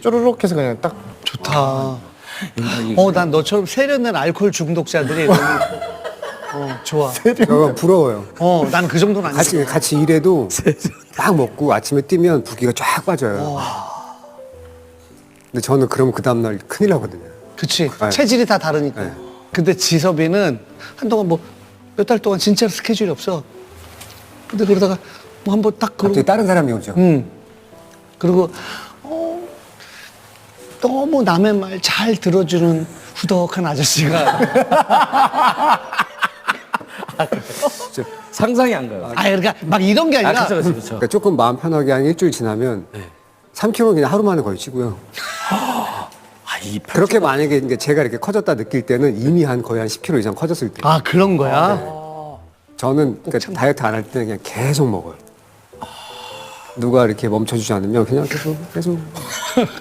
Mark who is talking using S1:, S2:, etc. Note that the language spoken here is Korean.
S1: 쪼르륵 해서 그냥 딱
S2: 좋다. 어, 난 너처럼 세련된 알코올 중독자들이 너무 어, 좋아.
S3: 저가 부러워요.
S2: 어, 난 그 정도는 아니야.
S3: 같이 같이 일해도 딱 먹고 아침에 뛰면 붓기가 쫙 빠져요. 근데 저는 그러면 그 다음 날 큰일 나거든요.
S2: 그치.
S3: 네.
S2: 체질이 다 다르니까.
S3: 네.
S2: 근데 지섭이는 한동안 뭐 몇 달 동안 진짜 스케줄이 없어. 근데 그러다가 뭐 한번 딱 그러고
S3: 갑자기 다른 사람이 오죠.
S2: 음. 그리고 어, 너무 남의 말 잘 들어주는 후덕한 아저씨가
S4: 상상이 안 가요.
S2: 아 그러니까 막 이런 게
S4: 아,
S2: 아니라
S4: 그렇죠, 그렇죠, 그렇죠.
S3: 그러니까 조금 마음 편하게 한 일주일 지나면 3kg 그냥 하루 만에 거의 찌고요.
S4: 아, 이
S3: 그렇게 만약에 이제 제가 이렇게 커졌다 느낄 때는 이미 한 거의 한 10kg 이상 커졌을 때.
S2: 아 그런 거야.
S3: 저는 그러니까 다이어트 안 할 때는 그냥 계속 먹어요. 누가 이렇게 멈춰주지 않으면 그냥 계속 계속